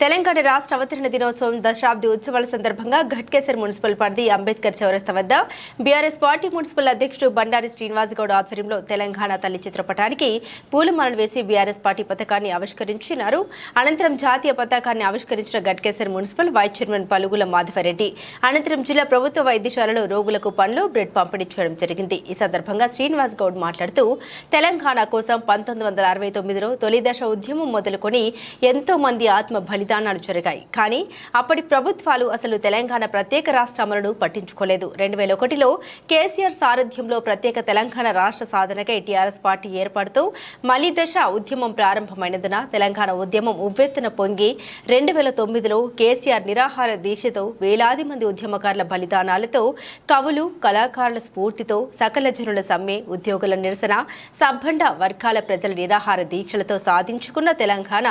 తెలంగాణ రాష్ట్ర అవతరణ దినోత్సవం దశాబ్ది ఉత్సవాల సందర్భంగా ఘట్కేసర్ మున్సిపల్ పరిధి అంబేద్కర్ చౌరస్తా వద్ద బీఆర్ఎస్ పార్టీ మున్సిపల్ అధ్యక్షుడు బండారి శ్రీనివాస్ గౌడ్ ఆధ్వర్యంలో తెలంగాణ తల్లి చిత్రపటానికి పూలమాలలు వేసి బీఆర్ఎస్ పార్టీ పథకాన్ని ఆవిష్కరించినారు. అనంతరం జాతీయ పతాకాన్ని ఆవిష్కరించిన Ghatkesar municipal vice chairman Palugula Madhavareddy. అనంతరం జిల్లా ప్రభుత్వ వైద్యశాలలో రోగులకు పండ్లు బ్రెడ్ పంపిణీ చేయడం జరిగింది. ఈ సందర్భంగా శ్రీనివాస్ గౌడ్ మాట్లాడుతూ తెలంగాణ కోసం పంతొమ్మిది వందల అరవై తొమ్మిదిలో తొలి దశ ఉద్యమం మొదలుకొని ఎంతో మంది ఆత్మ బలిదానాలు జరిగాయి. కానీ అప్పటి ప్రభుత్వాలు అసలు తెలంగాణ ప్రత్యేక రాష్ట్ర అమలును పట్టించుకోలేదు. రెండు వేల ఒకటిలో కేసీఆర్ సారథ్యంలో ప్రత్యేక తెలంగాణ రాష్ట్ర సాధనకై టీఆర్ఎస్ పార్టీ ఏర్పాటుతో మలి దశ ఉద్యమం ప్రారంభమైనందున తెలంగాణ ఉద్యమం ఉవ్వెత్తున పొంగి రెండు వేల తొమ్మిదిలో కేసీఆర్ నిరాహార దీక్షతో వేలాది మంది ఉద్యమకారుల బలిదానాలతో కవులు కళాకారుల స్ఫూర్తితో సకల జనుల సమ్మె ఉద్యోగుల నిరసన సబ్బండ వర్గాల ప్రజల నిరాహార దీక్షలతో సాధించుకున్న తెలంగాణ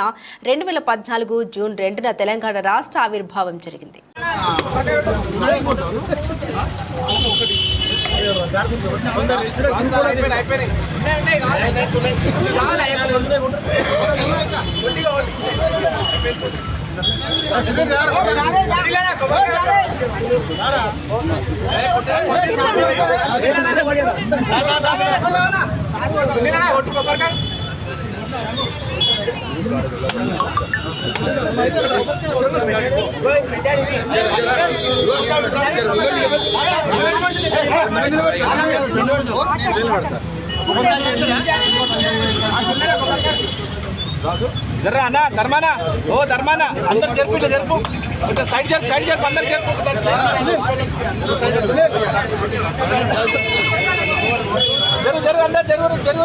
రెండు వేల పద్నాలుగు జూన్ రెండున తెలంగాణ రాష్ట్ర ఆవిర్భావం జరిగింది. జర్రా అన్న ధర్మానా. ఓ ధర్మానా అందరు జరుపు ఇట్లా జరుపు. ఇట్లా సైడ్ జరుపు సైడ్ జరుపు అందరు జరుపు. జరుగు జరుగు అందరు జరుగు జరుగు.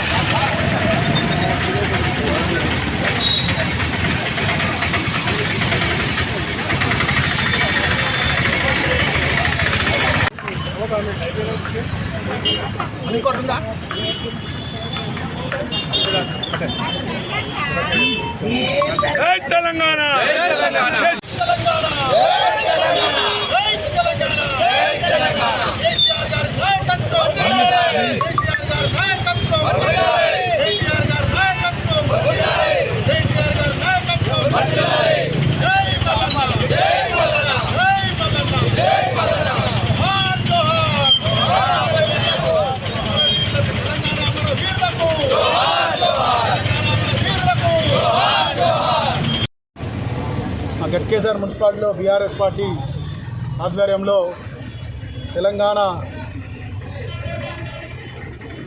తెలంగాణ మా గట్కేసర్ మున్సిపాలిటీలో బీఆర్ఎస్ పార్టీ ఆధ్వర్యంలో తెలంగాణ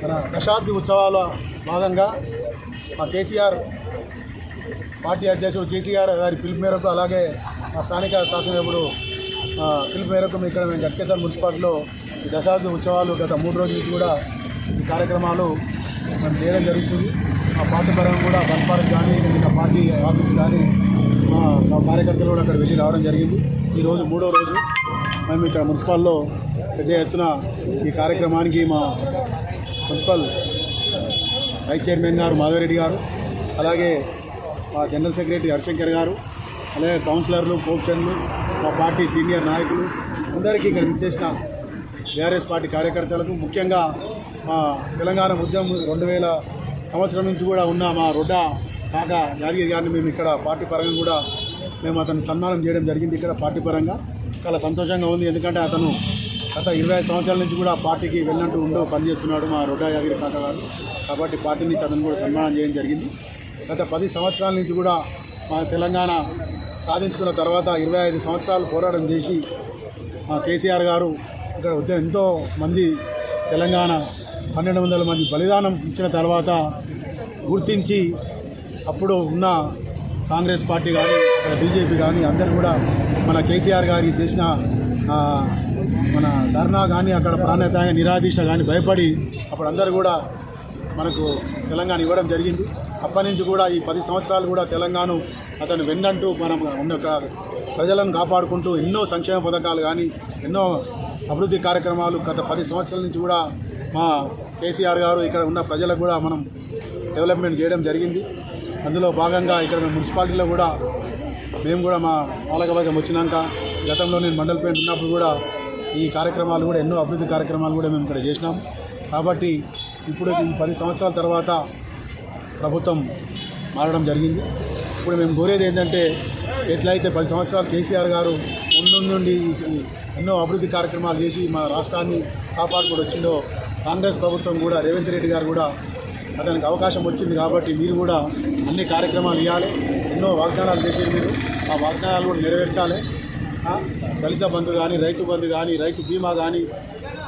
మన దశాబ్ది ఉత్సవాల భాగంగా మా కేసీఆర్ పార్టీ అధ్యక్షుడు కేసీఆర్ గారి పిలుపు మేరకు అలాగే మా స్థానిక శాసనసభ్యుడు ఆ, పిలుపు మేరకు ఇక్కడ మేము గట్కేసార్ మున్సిపాలిటీలో ఈ దశాబ్ది ఉత్సవాలు గత మూడు రోజుల నుంచి కూడా ఈ కార్యక్రమాలు మనం చేయడం జరుగుతుంది. మా పార్టీ పరంగా కూడా బస్పాలకు కానీ మిగతా పార్టీ ఆఫీస్ కానీ మా కార్యకర్తలు కూడా అక్కడ వెళ్ళి రావడం జరిగింది. ఈరోజు మూడో రోజు మేము ఇక్కడ మున్సిపాల్లో పెద్ద ఎత్తున ఈ కార్యక్రమానికి మా మున్సిపల్ వైస్ చైర్మన్ గారు మాధవరెడ్డి గారు అలాగే మా జనరల్ సెక్రటరీ హరిశంకర్ గారు అలాగే కౌన్సిలర్లు కోప్షన్లు మా పార్టీ సీనియర్ నాయకులు అందరికీ ఇక్కడ చేసిన బీఆర్ఎస్ పార్టీ కార్యకర్తలకు ముఖ్యంగా మా తెలంగాణ ఉద్యమం రెండు వేల సంవత్సరం నుంచి కూడా ఉన్న మా రొడ్డ కాక యాదగిరి గారిని మేము ఇక్కడ పార్టీ పరంగా కూడా మేము అతను సన్మానం చేయడం జరిగింది ఇక్కడ పార్టీ పరంగా. చాలా సంతోషంగా ఉంది. ఎందుకంటే అతను గత ఇరవై ఐదు సంవత్సరాల నుంచి కూడా పార్టీకి వెళ్ళినట్టు ఉండో పనిచేస్తున్నాడు మా రొడ్డా యాదగిరి కాక గారు. కాబట్టి పార్టీ నుంచి అతను కూడా సన్మానం చేయడం జరిగింది. గత పది సంవత్సరాల నుంచి కూడా మా తెలంగాణ సాధించుకున్న తర్వాత ఇరవై ఐదు సంవత్సరాలు పోరాటం చేసి మా కేసీఆర్ గారు ఇక్కడ ఉద్య- ఎంతో మంది తెలంగాణ పన్నెండు వందల మంది బలిదానం ఇచ్చిన తర్వాత గుర్తించి అప్పుడు ఉన్న కాంగ్రెస్ పార్టీ కానీ బీజేపీ కానీ అందరూ కూడా మన కేసీఆర్ గారికి చేసిన మన ధర్నా కానీ అక్కడ ప్రాణత్యాగ నిరాదీశ కానీ భయపడి అప్పుడు అందరూ కూడా మనకు తెలంగాణ ఇవ్వడం జరిగింది. అప్పటి నుంచి కూడా ఈ పది సంవత్సరాలు కూడా తెలంగాణ అతను వెన్నంటూ మనం ఉన్న ప్రజలను కాపాడుకుంటూ ఎన్నో సంక్షేమ పథకాలు కానీ ఎన్నో అభివృద్ధి కార్యక్రమాలు గత పది సంవత్సరాల నుంచి కూడా మా కేసీఆర్ గారు ఇక్కడ ఉన్న ప్రజలకు కూడా మనం డెవలప్మెంట్ చేయడం జరిగింది. అందులో భాగంగా ఇక్కడ మేము మున్సిపాలిటీలో కూడా మేము కూడా మా పాలకవర్గం వచ్చినాక గతంలో నేను మండల పేరు ఉన్నప్పుడు కూడా ఈ కార్యక్రమాలు కూడా ఎన్నో అభివృద్ధి కార్యక్రమాలు కూడా మేము ఇక్కడ చేసినాం. కాబట్టి ఇప్పుడు ఈ పది సంవత్సరాల తర్వాత ప్రభుత్వం మారడం జరిగింది. ఇప్పుడు మేము కోరేది ఏంటంటే ఎట్లయితే పది సంవత్సరాలు కేసీఆర్ గారు ముందుండి ఎన్నో అభివృద్ధి కార్యక్రమాలు చేసి మా రాష్ట్రాన్ని కాపాడుకుంటూ వచ్చిందో కాంగ్రెస్ ప్రభుత్వం కూడా రేవంత్ రెడ్డి గారు కూడా అతనికి అవకాశం వచ్చింది కాబట్టి మీరు కూడా అన్ని కార్యక్రమాలు ఇవ్వాలి ఎన్నో వాగ్దానాలు చేసేది మీరు. ఆ వాగ్దానాలు కూడా నెరవేర్చాలి. దళిత బంధు కానీ రైతు బంధు కానీ రైతు బీమా కానీ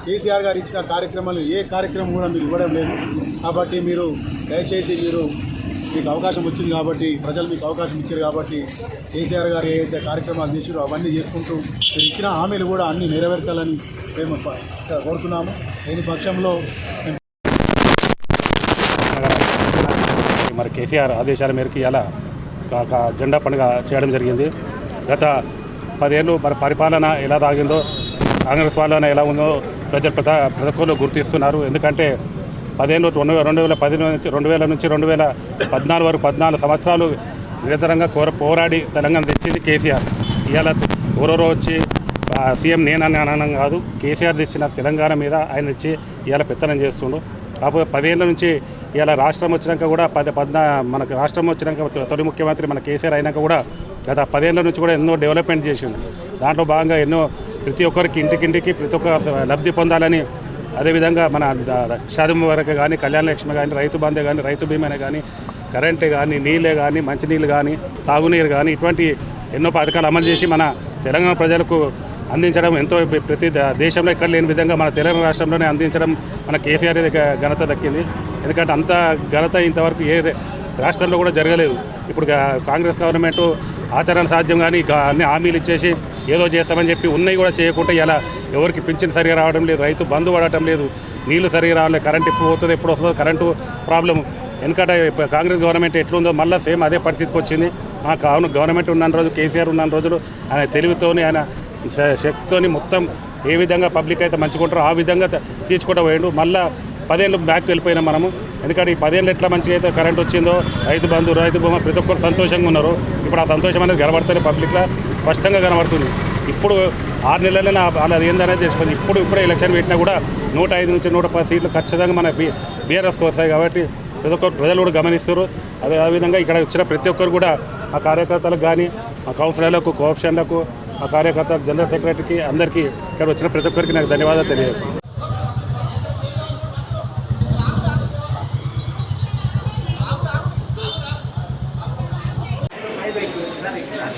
కేసీఆర్ గారు ఇచ్చిన కార్యక్రమాలు ఏ కార్యక్రమం కూడా మీరు ఇవ్వడం లేదు. కాబట్టి మీరు దయచేసి మీరు మీకు అవకాశం వచ్చింది కాబట్టి ప్రజలు మీకు అవకాశం ఇచ్చారు కాబట్టి కేసీఆర్ గారు ఏదైతే కార్యక్రమాలు చేసారో అవన్నీ చేసుకుంటూ మీరు ఇచ్చిన హామీలు కూడా అన్నీ నెరవేర్చాలని మేము కోరుతున్నాము. లేని పక్షంలో మేము మరి కేసీఆర్ ఆదేశాల మేరకు ఇలా ఒక జెండా పండుగ చేయడం జరిగింది. గత పదేళ్ళు మరి పరిపాలన ఎలా సాగిందో కాంగ్రెస్ పాలన ఎలా ఉందో ప్రజలు ప్రతి ప్రతి ఒక్కరు గుర్తిస్తున్నారు. ఎందుకంటే పదేళ్ళు రెండు వేల రెండు వేల పది నుంచి రెండు వేల నుంచి రెండు వేల పద్నాలుగు వరకు పద్నాలుగు సంవత్సరాలు నిరంతరంగా కోర పోరాడి తెలంగాణ తెచ్చింది కేసీఆర్. ఇవాళ ఎవరెవరో వచ్చి సీఎం నేనని అనడం కాదు కేసీఆర్ తెచ్చిన తెలంగాణ మీద ఆయన తెచ్చి ఇవాళ పెత్తనం చేస్తుండు. కాకపోతే పదేళ్ళ నుంచి ఇలా రాష్ట్రం వచ్చినాక కూడా పది పద్నా మనకు రాష్ట్రం వచ్చినాక తొలి ముఖ్యమంత్రి మన కేసీఆర్ అయినాక కూడా గత పదేళ్ళ నుంచి కూడా ఎన్నో డెవలప్మెంట్ చేసింది దాంట్లో భాగంగా ఎన్నో ప్రతి ఒక్కరికి ఇంటికింటికి ప్రతి ఒక్క లబ్ధి పొందాలని అదేవిధంగా మన ద- షాదం వరకు కానీ కళ్యాణ లక్ష్మి కానీ రైతు బంధే కానీ రైతు బీమానే కానీ కరెంటే కానీ నీళ్ళే కానీ మంచినీళ్ళు కానీ తాగునీరు కానీ ఇటువంటి ఎన్నో పథకాలు అమలు చేసి మన తెలంగాణ ప్రజలకు అందించడం ఎంతో ప్రతి దేశంలో ఎక్కడ లేని విధంగా మన తెలంగాణ రాష్ట్రంలోనే అందించడం మన కేసీఆర్ ఘనత దక్కింది. ఎందుకంటే అంత ఘనత ఇంతవరకు ఏ రాష్ట్రంలో కూడా జరగలేదు. ఇప్పుడు కాంగ్రెస్ గవర్నమెంట్ ఆచరణ సాధ్యం కానీ అన్ని హామీలు ఇచ్చేసి ఏదో చేస్తామని చెప్పి ఉన్నాయి కూడా చేయకుండా ఇలా ఎవరికి పింఛన్ సరిగా రావడం లేదు రైతు బంధు పడటం లేదు నీళ్ళు సరిగా రావట్లేదు కరెంట్ ఎప్పుడు పోతుంది ఎప్పుడు వస్తుందో కరెంటు ప్రాబ్లం ఎందుకంటే కాంగ్రెస్ గవర్నమెంట్ ఎట్లుందో మళ్ళీ సేమ్ అదే పరిస్థితికి వచ్చింది. మా కావున గవర్నమెంట్ ఉన్న రోజు కేసీఆర్ ఉన్న రోజులు ఆయన తెలివితోని ఆయన శక్తితోని మొత్తం ఏ విధంగా పబ్లిక్ అయితే మంచుకుంటారో ఆ విధంగా తీర్చుకుంటూ పోయిండు. మళ్ళీ పదేళ్ళు బ్యాక్ వెళ్ళిపోయినాం మనము. ఎందుకంటే ఈ పదేళ్ళు ఎట్లా మంచిగా అయితే కరెంట్ వచ్చిందో రైతు బంధు రైతు బొమ్మ ప్రతి ఒక్కరు సంతోషంగా ఉన్నారు. ఇప్పుడు ఆ సంతోషం అనేది కనబడుతుంది పబ్లిక్లో స్పష్టంగా కనబడుతుంది. ఇప్పుడు ఆరు నెలలైనా అలా ఏందనేది తెలుసుకుంది ఇప్పుడు ఇప్పుడే ఎలక్షన్ పెట్టినా కూడా నూట ఐదు నుంచి నూట పది సీట్లు ఖచ్చితంగా మన బీ బీఆర్ఎస్కి వస్తాయి కాబట్టి ప్రతి ఒక్కరు ప్రజలు కూడా గమనిస్తారు. అదే విధంగా ఇక్కడ వచ్చిన ప్రతి ఒక్కరు కూడా ఆ కార్యకర్తలకు కానీ ఆ కౌన్సిలర్లకు కోఆప్షన్లకు ఆ కార్యకర్త జనరల్ సెక్రటరీకి అందరికీ ఇక్కడ వచ్చిన ప్రతి ఒక్కరికి నాకు ధన్యవాదాలు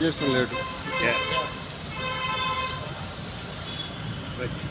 చేస్తాం లేటు Yeah. Thank you